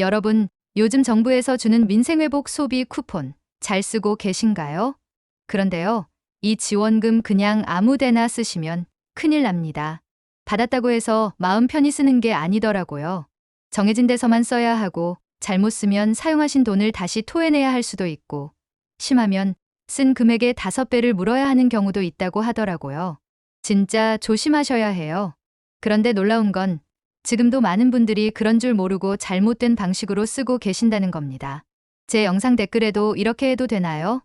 여러분, 요즘 정부에서 주는 민생회복 소비 쿠폰 잘 쓰고 계신가요? 그런데요, 이 지원금 그냥 아무 데나 쓰시면 큰일 납니다. 받았다고 해서 마음 편히 쓰는 게 아니더라고요. 정해진 데서만 써야 하고 잘못 쓰면 사용하신 돈을 다시 토해내야 할 수도 있고 심하면 쓴 금액의 다섯 배를 물어야 하는 경우도 있다고 하더라고요. 진짜 조심하셔야 해요. 그런데 놀라운 건 지금도 많은 분들이 그런 줄 모르고 잘못된 방식으로 쓰고 계신다는 겁니다. 제 영상 댓글에도 이렇게 해도 되나요?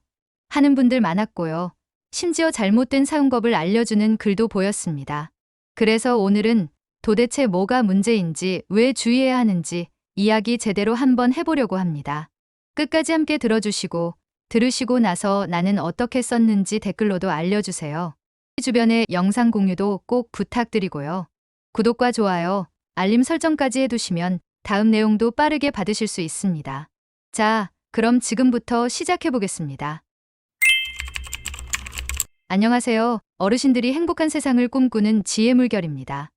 하는 분들 많았고요. 심지어 잘못된 사용법을 알려주는 글도 보였습니다. 그래서 오늘은 도대체 뭐가 문제인지 왜 주의해야 하는지 이야기 제대로 한번 해보려고 합니다. 끝까지 함께 들어주시고 들으시고 나서 나는 어떻게 썼는지 댓글로도 알려주세요. 주변에 영상 공유도 꼭 부탁드리고요. 구독과 좋아요, 알림 설정까지 해두시면 다음 내용도 빠르게 받으실 수 있습니다. 자, 그럼 지금부터 시작해 보겠습니다. 안녕하세요. 어르신들이 행복한 세상을 꿈꾸는 지혜 물결입니다.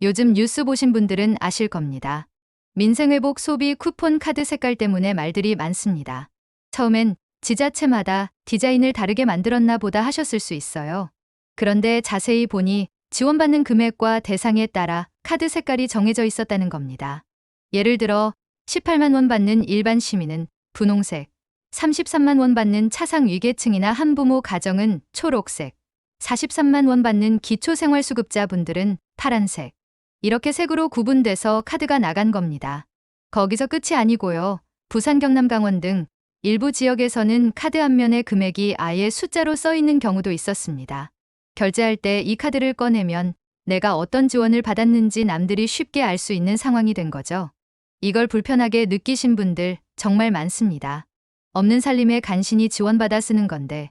요즘 뉴스 보신 분들은 아실 겁니다. 민생회복 소비 쿠폰 카드 색깔 때문에 말들이 많습니다. 처음엔 지자체마다 디자인을 다르게 만들었나 보다 하셨을 수 있어요. 그런데 자세히 보니 지원받는 금액과 대상에 따라 카드 색깔이 정해져 있었다는 겁니다. 예를 들어 18만 원 받는 일반 시민은 분홍색, 33만 원 받는 차상 위계층이나 한부모 가정은 초록색, 43만 원 받는 기초생활수급자 분들은 파란색. 이렇게 색으로 구분돼서 카드가 나간 겁니다. 거기서 끝이 아니고요. 부산, 경남, 강원 등 일부 지역에서는 카드 앞면에 금액이 아예 숫자로 써 있는 경우도 있었습니다. 결제할 때 이 카드를 꺼내면 내가 어떤 지원을 받았는지 남들이 쉽게 알 수 있는 상황이 된 거죠. 이걸 불편하게 느끼신 분들 정말 많습니다. 없는 살림에 간신히 지원받아 쓰는 건데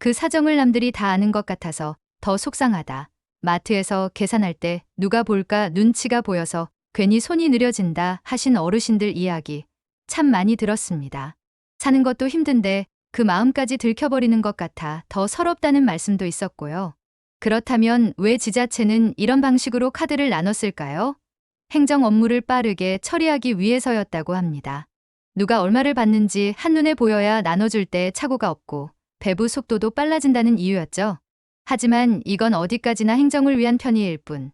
그 사정을 남들이 다 아는 것 같아서 더 속상하다. 마트에서 계산할 때 누가 볼까 눈치가 보여서 괜히 손이 느려진다 하신 어르신들 이야기 참 많이 들었습니다. 사는 것도 힘든데 그 마음까지 들켜버리는 것 같아 더 서럽다는 말씀도 있었고요. 그렇다면 왜 지자체는 이런 방식으로 카드를 나눴을까요? 행정 업무를 빠르게 처리하기 위해서였다고 합니다. 누가 얼마를 받는지 한눈에 보여야 나눠줄 때 착오가 없고 배부 속도도 빨라진다는 이유였죠. 하지만 이건 어디까지나 행정을 위한 편의일 뿐.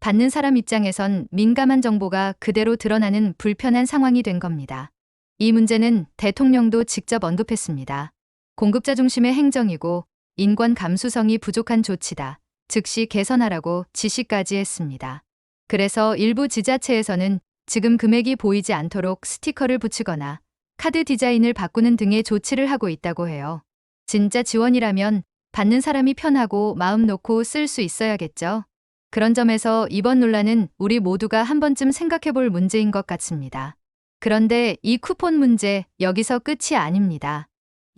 받는 사람 입장에선 민감한 정보가 그대로 드러나는 불편한 상황이 된 겁니다. 이 문제는 대통령도 직접 언급했습니다. 공급자 중심의 행정이고 인권 감수성이 부족한 조치다. 즉시 개선하라고 지시까지 했습니다. 그래서 일부 지자체에서는 지금 금액이 보이지 않도록 스티커를 붙이거나 카드 디자인을 바꾸는 등의 조치를 하고 있다고 해요. 진짜 지원이라면 받는 사람이 편하고 마음 놓고 쓸 수 있어야겠죠. 그런 점에서 이번 논란은 우리 모두가 한 번쯤 생각해 볼 문제인 것 같습니다. 그런데 이 쿠폰 문제 여기서 끝이 아닙니다.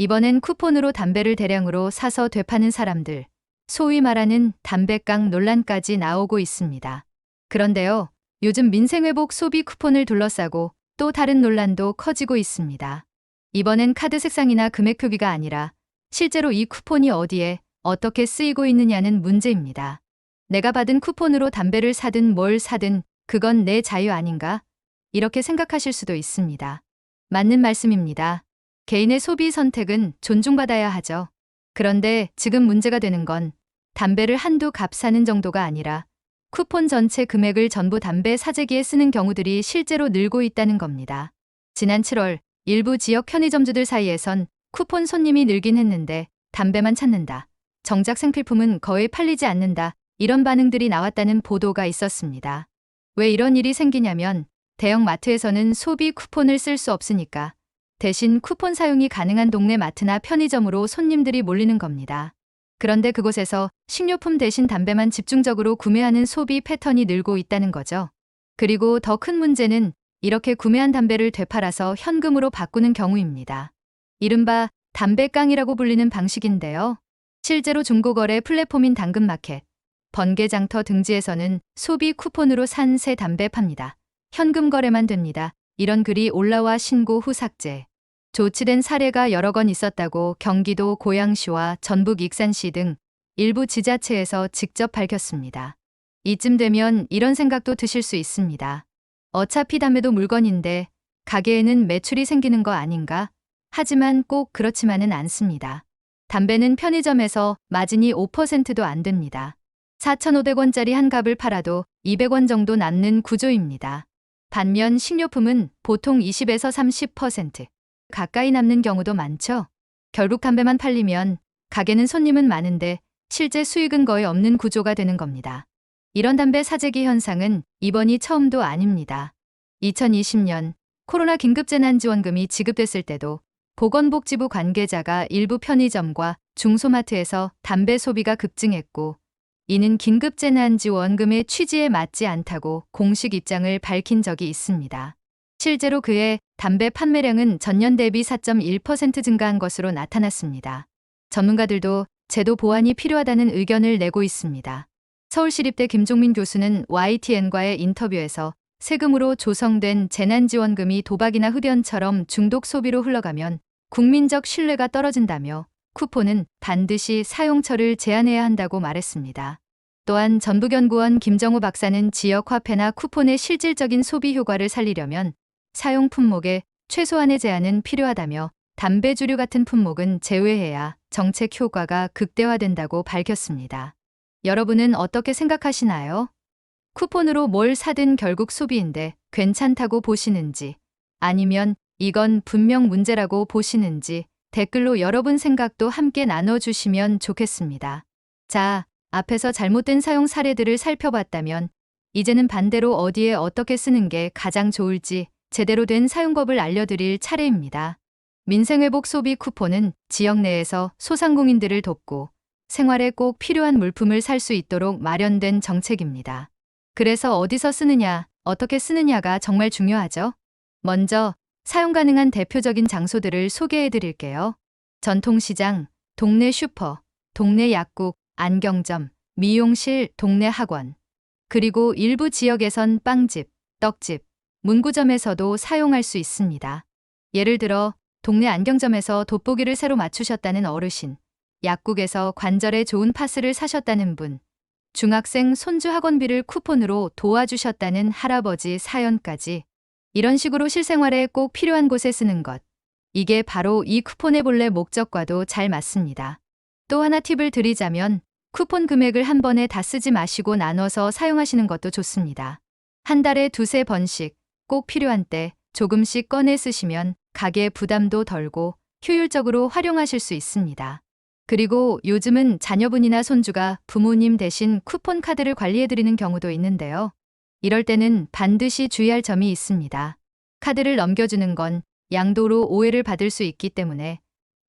이번엔 쿠폰으로 담배를 대량으로 사서 되파는 사람들, 소위 말하는 담배깡 논란까지 나오고 있습니다. 그런데요, 요즘 민생회복 소비 쿠폰을 둘러싸고 또 다른 논란도 커지고 있습니다. 이번엔 카드 색상이나 금액 표기가 아니라 실제로 이 쿠폰이 어디에 어떻게 쓰이고 있느냐는 문제입니다. 내가 받은 쿠폰으로 담배를 사든 뭘 사든 그건 내 자유 아닌가? 이렇게 생각하실 수도 있습니다. 맞는 말씀입니다. 개인의 소비 선택은 존중받아야 하죠. 그런데 지금 문제가 되는 건 담배를 한두 갑 사는 정도가 아니라 쿠폰 전체 금액을 전부 담배 사재기에 쓰는 경우들이 실제로 늘고 있다는 겁니다. 지난 7월 일부 지역 편의점주들 사이에선 쿠폰 손님이 늘긴 했는데 담배만 찾는다. 정작 생필품은 거의 팔리지 않는다. 이런 반응들이 나왔다는 보도가 있었습니다. 왜 이런 일이 생기냐면 대형 마트에서는 소비 쿠폰을 쓸 수 없으니까 대신 쿠폰 사용이 가능한 동네 마트나 편의점으로 손님들이 몰리는 겁니다. 그런데 그곳에서 식료품 대신 담배만 집중적으로 구매하는 소비 패턴이 늘고 있다는 거죠. 그리고 더 큰 문제는 이렇게 구매한 담배를 되팔아서 현금으로 바꾸는 경우입니다. 이른바 담배깡이라고 불리는 방식인데요. 실제로 중고거래 플랫폼인 당근마켓, 번개장터 등지에서는 소비 쿠폰으로 산 새 담배 팝니다. 현금 거래만 됩니다. 이런 글이 올라와 신고 후 삭제. 조치된 사례가 여러 건 있었다고 경기도 고양시와 전북 익산시 등 일부 지자체에서 직접 밝혔습니다. 이쯤 되면 이런 생각도 드실 수 있습니다. 어차피 담배도 물건인데 가게에는 매출이 생기는 거 아닌가? 하지만 꼭 그렇지만은 않습니다. 담배는 편의점에서 마진이 5%도 안 됩니다. 4,500원짜리 한 갑을 팔아도 200원 정도 남는 구조입니다. 반면 식료품은 보통 20에서 30% 가까이 남는 경우도 많죠. 결국 담배만 팔리면 가게는 손님은 많은데 실제 수익은 거의 없는 구조가 되는 겁니다. 이런 담배 사재기 현상은 이번이 처음도 아닙니다. 2020년 코로나 긴급재난지원금이 지급됐을 때도 보건복지부 관계자가 일부 편의점과 중소마트에서 담배 소비가 급증했고 이는 긴급재난지원금의 취지에 맞지 않다고 공식 입장을 밝힌 적이 있습니다. 실제로 그의 담배 판매량은 전년 대비 4.1% 증가한 것으로 나타났습니다. 전문가들도 제도 보완이 필요하다는 의견을 내고 있습니다. 서울시립대 김종민 교수는 YTN과의 인터뷰에서 세금으로 조성된 재난지원금이 도박이나 흡연처럼 중독 소비로 흘러가면 국민적 신뢰가 떨어진다며 쿠폰은 반드시 사용처를 제한해야 한다고 말했습니다. 또한 전북연구원 김정우 박사는 지역 화폐나 쿠폰의 실질적인 소비 효과를 살리려면 사용 품목의 최소한의 제한은 필요하다며 담배 주류 같은 품목은 제외해야 정책 효과가 극대화된다고 밝혔습니다. 여러분은 어떻게 생각하시나요? 쿠폰으로 뭘 사든 결국 소비인데 괜찮다고 보시는지 아니면 이건 분명 문제라고 보시는지 댓글로 여러분 생각도 함께 나눠주시면 좋겠습니다. 자, 앞에서 잘못된 사용 사례들을 살펴봤다면 이제는 반대로 어디에 어떻게 쓰는 게 가장 좋을지 제대로 된 사용법을 알려드릴 차례입니다. 민생회복 소비 쿠폰은 지역 내에서 소상공인들을 돕고 생활에 꼭 필요한 물품을 살 수 있도록 마련된 정책입니다. 그래서 어디서 쓰느냐, 어떻게 쓰느냐가 정말 중요하죠. 먼저 사용 가능한 대표적인 장소들을 소개해 드릴게요. 전통시장, 동네 슈퍼, 동네 약국, 안경점, 미용실, 동네 학원. 그리고 일부 지역에선 빵집, 떡집, 문구점에서도 사용할 수 있습니다. 예를 들어 동네 안경점에서 돋보기를 새로 맞추셨다는 어르신, 약국에서 관절에 좋은 파스를 사셨다는 분, 중학생 손주 학원비를 쿠폰으로 도와주셨다는 할아버지 사연까지 이런 식으로 실생활에 꼭 필요한 곳에 쓰는 것. 이게 바로 이 쿠폰의 본래 목적과도 잘 맞습니다. 또 하나 팁을 드리자면 쿠폰 금액을 한 번에 다 쓰지 마시고 나눠서 사용하시는 것도 좋습니다. 한 달에 두세 번씩 꼭 필요한 때 조금씩 꺼내 쓰시면 가게 부담도 덜고 효율적으로 활용하실 수 있습니다. 그리고 요즘은 자녀분이나 손주가 부모님 대신 쿠폰 카드를 관리해드리는 경우도 있는데요. 이럴 때는 반드시 주의할 점이 있습니다. 카드를 넘겨주는 건 양도로 오해를 받을 수 있기 때문에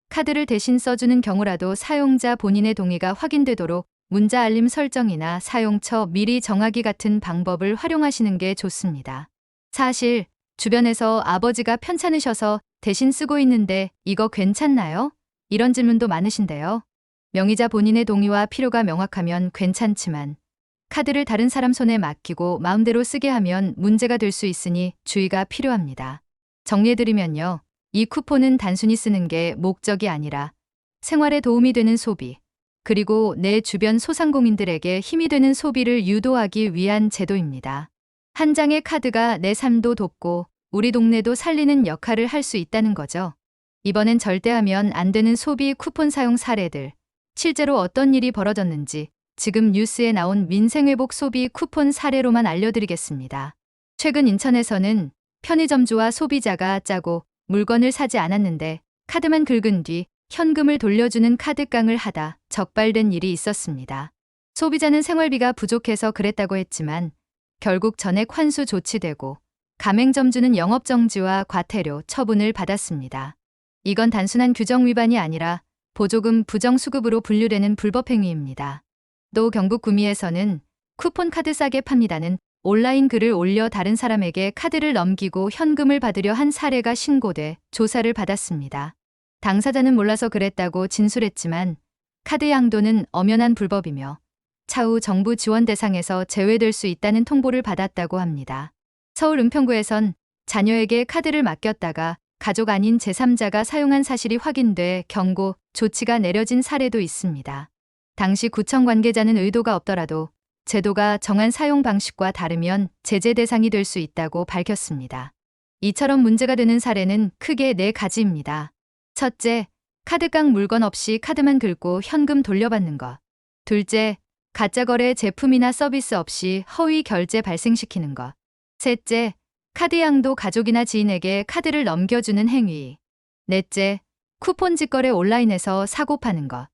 카드를 대신 써주는 경우라도 사용자 본인의 동의가 확인되도록 문자 알림 설정이나 사용처 미리 정하기 같은 방법을 활용하시는 게 좋습니다. 사실 주변에서 아버지가 편찮으셔서 대신 쓰고 있는데 이거 괜찮나요? 이런 질문도 많으신데요. 명의자 본인의 동의와 필요가 명확하면 괜찮지만 카드를 다른 사람 손에 맡기고 마음대로 쓰게 하면 문제가 될 수 있으니 주의가 필요합니다. 정리해드리면요. 이 쿠폰은 단순히 쓰는 게 목적이 아니라 생활에 도움이 되는 소비, 그리고 내 주변 소상공인들에게 힘이 되는 소비를 유도하기 위한 제도입니다. 한 장의 카드가 내 삶도 돕고 우리 동네도 살리는 역할을 할 수 있다는 거죠. 이번엔 절대 하면 안 되는 소비 쿠폰 사용 사례들, 실제로 어떤 일이 벌어졌는지 지금 뉴스에 나온 민생회복 소비 쿠폰 사례로만 알려드리겠습니다. 최근 인천에서는 편의점주와 소비자가 짜고 물건을 사지 않았는데 카드만 긁은 뒤 현금을 돌려주는 카드깡을 하다 적발된 일이 있었습니다. 소비자는 생활비가 부족해서 그랬다고 했지만 결국 전액 환수 조치되고 가맹점주는 영업정지와 과태료 처분을 받았습니다. 이건 단순한 규정 위반이 아니라 보조금 부정수급으로 분류되는 불법행위입니다. 또 경북 구미에서는 쿠폰 카드 싸게 팝니다는 온라인 글을 올려 다른 사람에게 카드를 넘기고 현금을 받으려 한 사례가 신고돼 조사를 받았습니다. 당사자는 몰라서 그랬다고 진술했지만 카드 양도는 엄연한 불법이며 차후 정부 지원 대상에서 제외될 수 있다는 통보를 받았다고 합니다. 서울 은평구에선 자녀에게 카드를 맡겼다가 가족 아닌 제3자가 사용한 사실이 확인돼 경고, 조치가 내려진 사례도 있습니다. 당시 구청 관계자는 의도가 없더라도 제도가 정한 사용 방식과 다르면 제재 대상이 될 수 있다고 밝혔습니다. 이처럼 문제가 되는 사례는 크게 네 가지입니다. 첫째, 카드깡 물건 없이 카드만 긁고 현금 돌려받는 것. 둘째, 가짜 거래 제품이나 서비스 없이 허위 결제 발생시키는 것. 셋째, 카드 양도 가족이나 지인에게 카드를 넘겨주는 행위. 넷째, 쿠폰 직거래 온라인에서 사고 파는 것.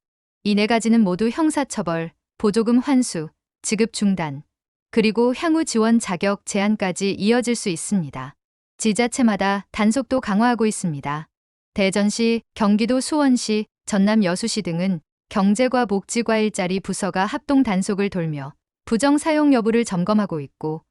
이 네 가지는 모두 형사처벌, 보조금 환수, 지급 중단, 그리고 향후 지원 자격 제한까지 이어질 수 있습니다. 지자체마다 단속도 강화하고 있습니다. 대전시, 경기도 수원시, 전남 여수시 등은 경제과 복지과 일자리 부서가 합동 단속을 돌며 부정 사용 여부를 점검하고 있고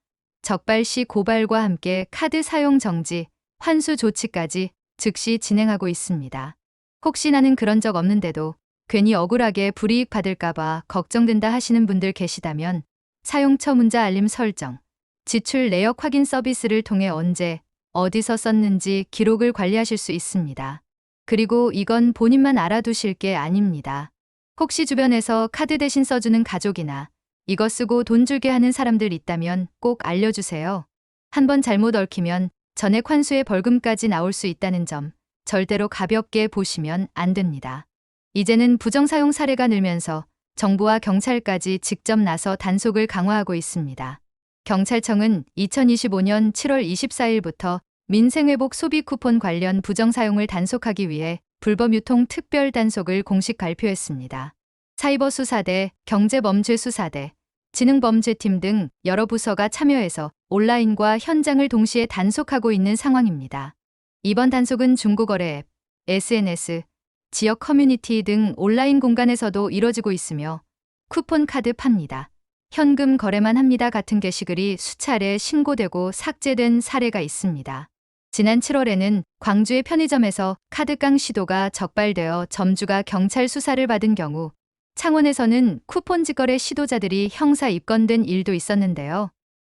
적발 시 고발과 함께 카드 사용 정지, 환수 조치까지 즉시 진행하고 있습니다. 혹시 나는 그런 적 없는데도 괜히 억울하게 불이익 받을까봐 걱정된다 하시는 분들 계시다면 사용처 문자 알림 설정, 지출 내역 확인 서비스를 통해 언제, 어디서 썼는지 기록을 관리하실 수 있습니다. 그리고 이건 본인만 알아두실 게 아닙니다. 혹시 주변에서 카드 대신 써주는 가족이나 이거 쓰고 돈 줄게 하는 사람들 있다면 꼭 알려주세요. 한번 잘못 얽히면 전액 환수의 벌금까지 나올 수 있다는 점 절대로 가볍게 보시면 안 됩니다. 이제는 부정사용 사례가 늘면서 정부와 경찰까지 직접 나서 단속을 강화하고 있습니다. 경찰청은 2025년 7월 24일부터 민생회복 소비 쿠폰 관련 부정사용을 단속하기 위해 불법 유통 특별 단속을 공식 발표했습니다. 사이버 수사대, 경제범죄 수사대, 지능범죄팀 등 여러 부서가 참여해서 온라인과 현장을 동시에 단속하고 있는 상황입니다. 이번 단속은 중고거래 앱, SNS, 지역 커뮤니티 등 온라인 공간에서도 이뤄지고 있으며 쿠폰 카드 팝니다. 현금 거래만 합니다 같은 게시글이 수차례 신고되고 삭제된 사례가 있습니다. 지난 7월에는 광주의 편의점에서 카드깡 시도가 적발되어 점주가 경찰 수사를 받은 경우 창원에서는 쿠폰 직거래 시도자들이 형사 입건된 일도 있었는데요.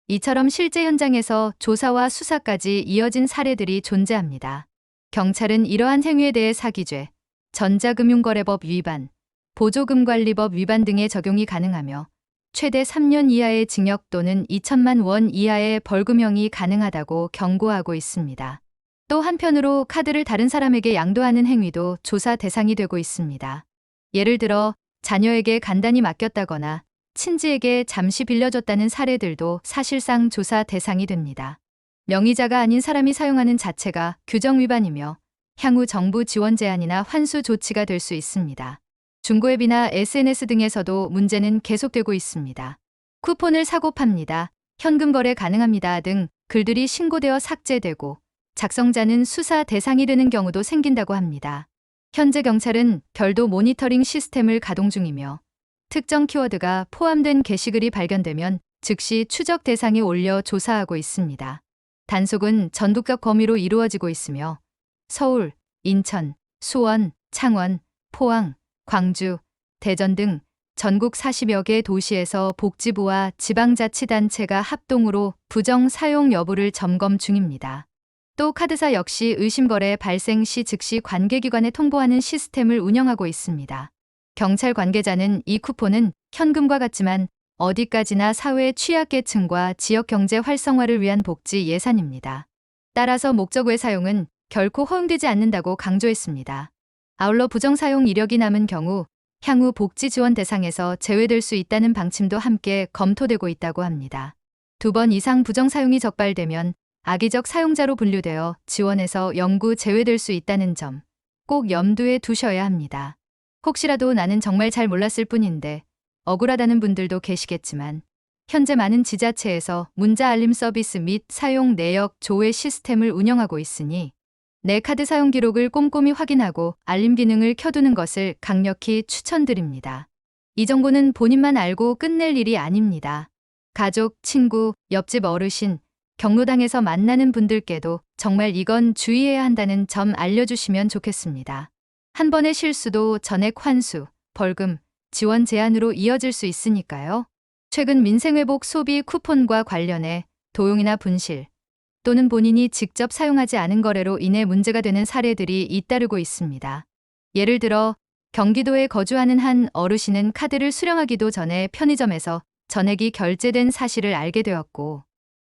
이처럼 실제 현장에서 조사와 수사까지 이어진 사례들이 존재합니다. 경찰은 이러한 행위에 대해 사기죄, 전자금융거래법 위반, 보조금관리법 위반 등의 적용이 가능하며 최대 3년 이하의 징역 또는 2천만 원 이하의 벌금형이 가능하다고 경고하고 있습니다. 또 한편으로 카드를 다른 사람에게 양도하는 행위도 조사 대상이 되고 있습니다. 예를 들어 자녀에게 간단히 맡겼다거나 친지에게 잠시 빌려줬다는 사례들도 사실상 조사 대상이 됩니다. 명의자가 아닌 사람이 사용하는 자체가 규정 위반이며 향후 정부 지원 제한이나 환수 조치가 될 수 있습니다. 중고앱이나 SNS 등에서도 문제는 계속되고 있습니다. 쿠폰을 사고 팝니다. 현금 거래 가능합니다 등 글들이 신고되어 삭제되고 작성자는 수사 대상이 되는 경우도 생긴다고 합니다. 현재 경찰은 별도 모니터링 시스템을 가동 중이며 특정 키워드가 포함된 게시글이 발견되면 즉시 추적 대상에 올려 조사하고 있습니다. 단속은 전국적 범위로 이루어지고 있으며 서울, 인천, 수원, 창원, 포항, 광주, 대전 등 전국 40여 개 도시에서 복지부와 지방자치단체가 합동으로 부정 사용 여부를 점검 중입니다. 또 카드사 역시 의심거래 발생 시 즉시 관계기관에 통보하는 시스템을 운영하고 있습니다. 경찰 관계자는 이 쿠폰은 현금과 같지만 어디까지나 사회 취약계층과 지역 경제 활성화를 위한 복지 예산입니다. 따라서 목적 외 사용은 결코 허용되지 않는다고 강조했습니다. 아울러 부정 사용 이력이 남은 경우 향후 복지 지원 대상에서 제외될 수 있다는 방침도 함께 검토되고 있다고 합니다. 두 번 이상 부정 사용이 적발되면 악의적 사용자로 분류되어 지원에서 영구 제외될 수 있다는 점 꼭 염두에 두셔야 합니다. 혹시라도 나는 정말 잘 몰랐을 뿐인데 억울하다는 분들도 계시겠지만 현재 많은 지자체에서 문자 알림 서비스 및 사용 내역 조회 시스템을 운영하고 있으니 내 카드 사용 기록을 꼼꼼히 확인하고 알림 기능을 켜두는 것을 강력히 추천드립니다. 이 정보는 본인만 알고 끝낼 일이 아닙니다. 가족, 친구, 옆집 어르신, 경로당에서 만나는 분들께도 정말 이건 주의해야 한다는 점 알려주시면 좋겠습니다. 한 번의 실수도 전액 환수, 벌금, 지원 제한으로 이어질 수 있으니까요. 최근 민생회복 소비 쿠폰과 관련해 도용이나 분실 또는 본인이 직접 사용하지 않은 거래로 인해 문제가 되는 사례들이 잇따르고 있습니다. 예를 들어 경기도에 거주하는 한 어르신은 카드를 수령하기도 전에 편의점에서 전액이 결제된 사실을 알게 되었고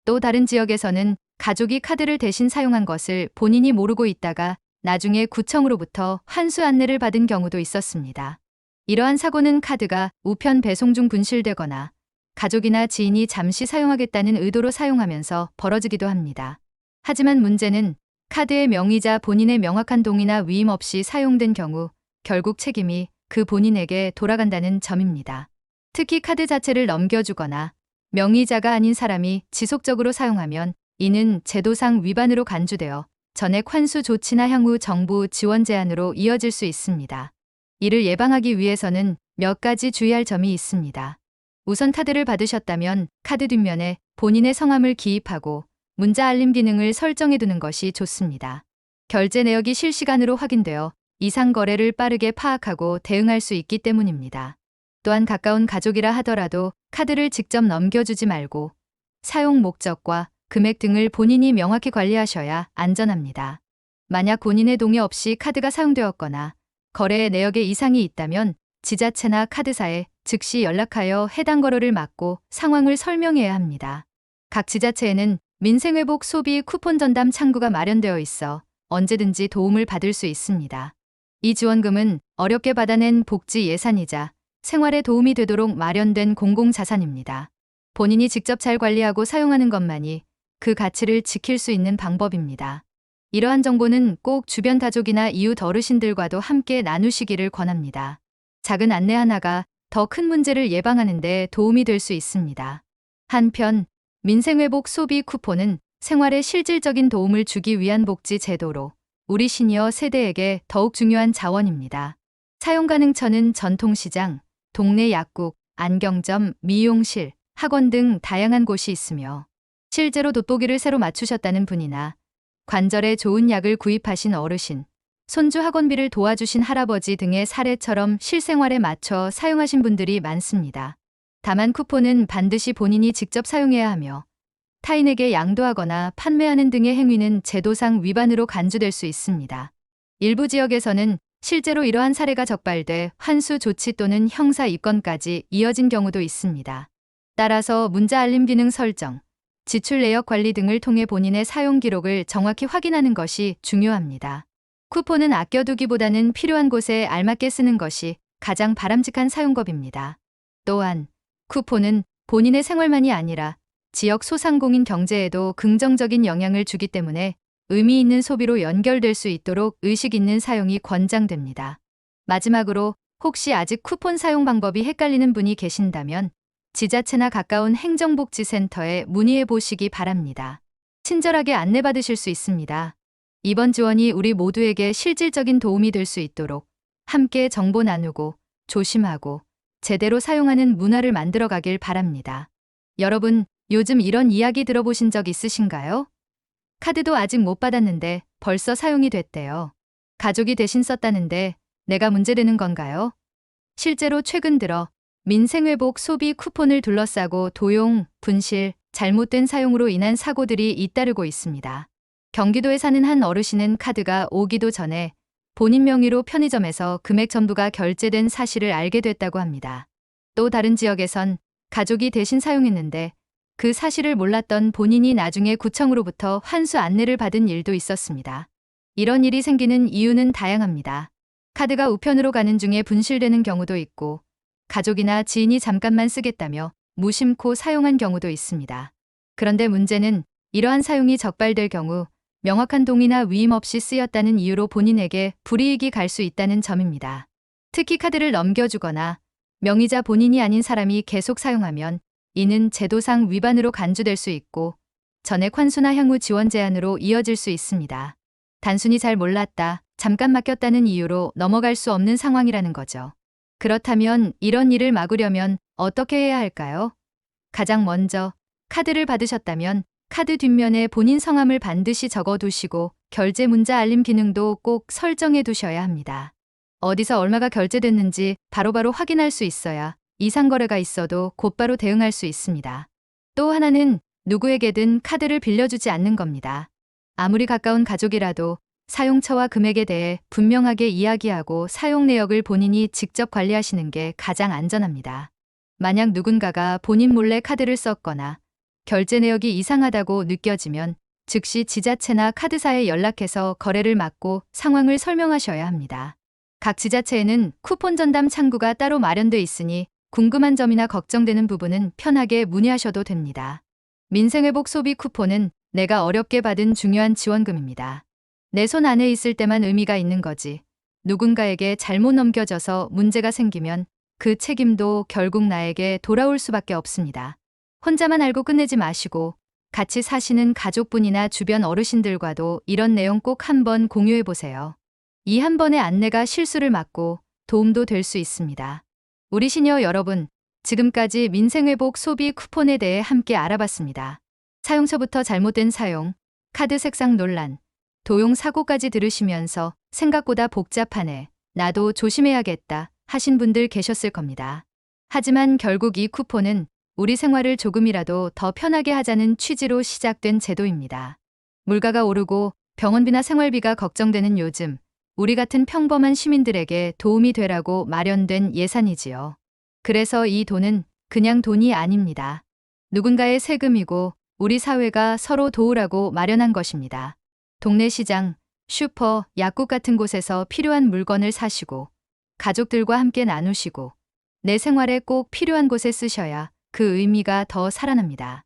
또 다른 지역에서는 가족이 카드를 대신 사용한 것을 본인이 모르고 있다가 나중에 구청으로부터 환수 안내를 받은 경우도 있었습니다. 이러한 사고는 카드가 우편 배송 중 분실되거나 가족이나 지인이 잠시 사용하겠다는 의도로 사용하면서 벌어지기도 합니다. 하지만 문제는 카드의 명의자 본인의 명확한 동의나 위임 없이 사용된 경우 결국 책임이 그 본인에게 돌아간다는 점입니다. 특히 카드 자체를 넘겨주거나 명의자가 아닌 사람이 지속적으로 사용하면 이는 제도상 위반으로 간주되어 전액 환수 조치나 향후 정부 지원 제한으로 이어질 수 있습니다. 이를 예방하기 위해서는 몇 가지 주의할 점이 있습니다. 우선 카드를 받으셨다면 카드 뒷면에 본인의 성함을 기입하고 문자 알림 기능을 설정해 두는 것이 좋습니다. 결제 내역이 실시간으로 확인되어 이상 거래를 빠르게 파악하고 대응할 수 있기 때문입니다. 또한 가까운 가족이라 하더라도 카드를 직접 넘겨주지 말고 사용 목적과 금액 등을 본인이 명확히 관리하셔야 안전합니다. 만약 본인의 동의 없이 카드가 사용되었거나 거래의 내역에 이상이 있다면 지자체나 카드사에 즉시 연락하여 해당 거래를 막고 상황을 설명해야 합니다. 각 지자체에는 민생회복 소비 쿠폰 전담 창구가 마련되어 있어 언제든지 도움을 받을 수 있습니다. 이 지원금은 어렵게 받아낸 복지 예산이자 생활에 도움이 되도록 마련된 공공자산입니다. 본인이 직접 잘 관리하고 사용하는 것만이 그 가치를 지킬 수 있는 방법입니다. 이러한 정보는 꼭 주변 가족이나 이웃 어르신들과도 함께 나누시기를 권합니다. 작은 안내 하나가 더 큰 문제를 예방하는 데 도움이 될 수 있습니다. 한편 민생회복 소비 쿠폰은 생활에 실질적인 도움을 주기 위한 복지 제도로 우리 시니어 세대에게 더욱 중요한 자원입니다. 사용 가능처는 전통시장, 동네 약국, 안경점, 미용실, 학원 등 다양한 곳이 있으며 실제로 돋보기를 새로 맞추셨다는 분이나 관절에 좋은 약을 구입하신 어르신, 손주 학원비를 도와주신 할아버지 등의 사례처럼 실생활에 맞춰 사용하신 분들이 많습니다. 다만 쿠폰은 반드시 본인이 직접 사용해야 하며 타인에게 양도하거나 판매하는 등의 행위는 제도상 위반으로 간주될 수 있습니다. 일부 지역에서는 실제로 이러한 사례가 적발돼 환수 조치 또는 형사 입건까지 이어진 경우도 있습니다. 따라서 문자 알림 기능 설정, 지출 내역 관리 등을 통해 본인의 사용 기록을 정확히 확인하는 것이 중요합니다. 쿠폰은 아껴두기보다는 필요한 곳에 알맞게 쓰는 것이 가장 바람직한 사용법입니다. 또한 쿠폰은 본인의 생활만이 아니라 지역 소상공인 경제에도 긍정적인 영향을 주기 때문에 의미 있는 소비로 연결될 수 있도록 의식 있는 사용이 권장됩니다. 마지막으로 혹시 아직 쿠폰 사용 방법이 헷갈리는 분이 계신다면 지자체나 가까운 행정복지센터에 문의해 보시기 바랍니다. 친절하게 안내받으실 수 있습니다. 이번 지원이 우리 모두에게 실질적인 도움이 될 수 있도록 함께 정보 나누고 조심하고 제대로 사용하는 문화를 만들어 가길 바랍니다. 여러분, 요즘 이런 이야기 들어보신 적 있으신가요? 카드도 아직 못 받았는데 벌써 사용이 됐대요. 가족이 대신 썼다는데 내가 문제되는 건가요? 실제로 최근 들어 민생회복 소비 쿠폰을 둘러싸고 도용, 분실, 잘못된 사용으로 인한 사고들이 잇따르고 있습니다. 경기도에 사는 한 어르신은 카드가 오기도 전에 본인 명의로 편의점에서 금액 전부가 결제된 사실을 알게 됐다고 합니다. 또 다른 지역에선 가족이 대신 사용했는데 그 사실을 몰랐던 본인이 나중에 구청으로부터 환수 안내를 받은 일도 있었습니다. 이런 일이 생기는 이유는 다양합니다. 카드가 우편으로 가는 중에 분실되는 경우도 있고 가족이나 지인이 잠깐만 쓰겠다며 무심코 사용한 경우도 있습니다. 그런데 문제는 이러한 사용이 적발될 경우 명확한 동의나 위임 없이 쓰였다는 이유로 본인에게 불이익이 갈 수 있다는 점입니다. 특히 카드를 넘겨주거나 명의자 본인이 아닌 사람이 계속 사용하면 이는 제도상 위반으로 간주될 수 있고 전액 환수나 향후 지원 제한으로 이어질 수 있습니다. 단순히 잘 몰랐다, 잠깐 맡겼다는 이유로 넘어갈 수 없는 상황이라는 거죠. 그렇다면 이런 일을 막으려면 어떻게 해야 할까요? 가장 먼저 카드를 받으셨다면 카드 뒷면에 본인 성함을 반드시 적어 두시고 결제 문자 알림 기능도 꼭 설정해 두셔야 합니다. 어디서 얼마가 결제됐는지 바로바로 확인할 수 있어야 이상 거래가 있어도 곧바로 대응할 수 있습니다. 또 하나는 누구에게든 카드를 빌려주지 않는 겁니다. 아무리 가까운 가족이라도 사용처와 금액에 대해 분명하게 이야기하고 사용 내역을 본인이 직접 관리하시는 게 가장 안전합니다. 만약 누군가가 본인 몰래 카드를 썼거나 결제 내역이 이상하다고 느껴지면 즉시 지자체나 카드사에 연락해서 거래를 막고 상황을 설명하셔야 합니다. 각 지자체에는 쿠폰 전담 창구가 따로 마련돼 있으니 궁금한 점이나 걱정되는 부분은 편하게 문의하셔도 됩니다. 민생회복 소비 쿠폰은 내가 어렵게 받은 중요한 지원금입니다. 내 손 안에 있을 때만 의미가 있는 거지. 누군가에게 잘못 넘겨져서 문제가 생기면 그 책임도 결국 나에게 돌아올 수밖에 없습니다. 혼자만 알고 끝내지 마시고 같이 사시는 가족분이나 주변 어르신들과도 이런 내용 꼭 한번 공유해 보세요. 이 한 번의 안내가 실수를 막고 도움도 될 수 있습니다. 우리 시니어 여러분, 지금까지 민생회복 소비 쿠폰에 대해 함께 알아봤습니다. 사용처부터 잘못된 사용, 카드 색상 논란, 도용 사고까지 들으시면서 생각보다 복잡하네, 나도 조심해야겠다 하신 분들 계셨을 겁니다. 하지만 결국 이 쿠폰은 우리 생활을 조금이라도 더 편하게 하자는 취지로 시작된 제도입니다. 물가가 오르고 병원비나 생활비가 걱정되는 요즘, 우리 같은 평범한 시민들에게 도움이 되라고 마련된 예산이지요. 그래서 이 돈은 그냥 돈이 아닙니다. 누군가의 세금이고 우리 사회가 서로 도우라고 마련한 것입니다. 동네 시장, 슈퍼, 약국 같은 곳에서 필요한 물건을 사시고 가족들과 함께 나누시고 내 생활에 꼭 필요한 곳에 쓰셔야 그 의미가 더 살아납니다.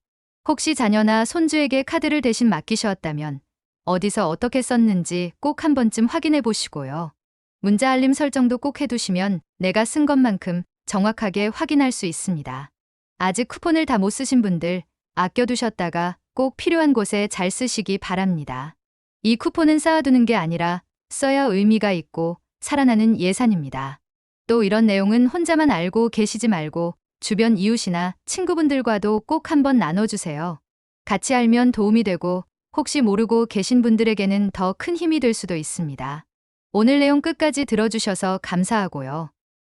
혹시 자녀나 손주에게 카드를 대신 맡기셨다면 어디서 어떻게 썼는지 꼭 한 번쯤 확인해 보시고요. 문자 알림 설정도 꼭 해두시면 내가 쓴 것만큼 정확하게 확인할 수 있습니다. 아직 쿠폰을 다 못 쓰신 분들 아껴두셨다가 꼭 필요한 곳에 잘 쓰시기 바랍니다. 이 쿠폰은 쌓아두는 게 아니라 써야 의미가 있고 살아나는 예산입니다. 또 이런 내용은 혼자만 알고 계시지 말고 주변 이웃이나 친구분들과도 꼭 한번 나눠주세요. 같이 알면 도움이 되고 혹시 모르고 계신 분들에게는 더 큰 힘이 될 수도 있습니다. 오늘 내용 끝까지 들어주셔서 감사하고요.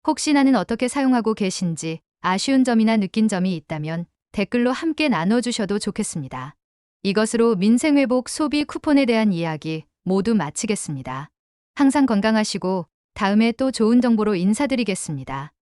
혹시 나는 어떻게 사용하고 계신지 아쉬운 점이나 느낀 점이 있다면 댓글로 함께 나눠주셔도 좋겠습니다. 이것으로 민생회복 소비 쿠폰에 대한 이야기 모두 마치겠습니다. 항상 건강하시고 다음에 또 좋은 정보로 인사드리겠습니다.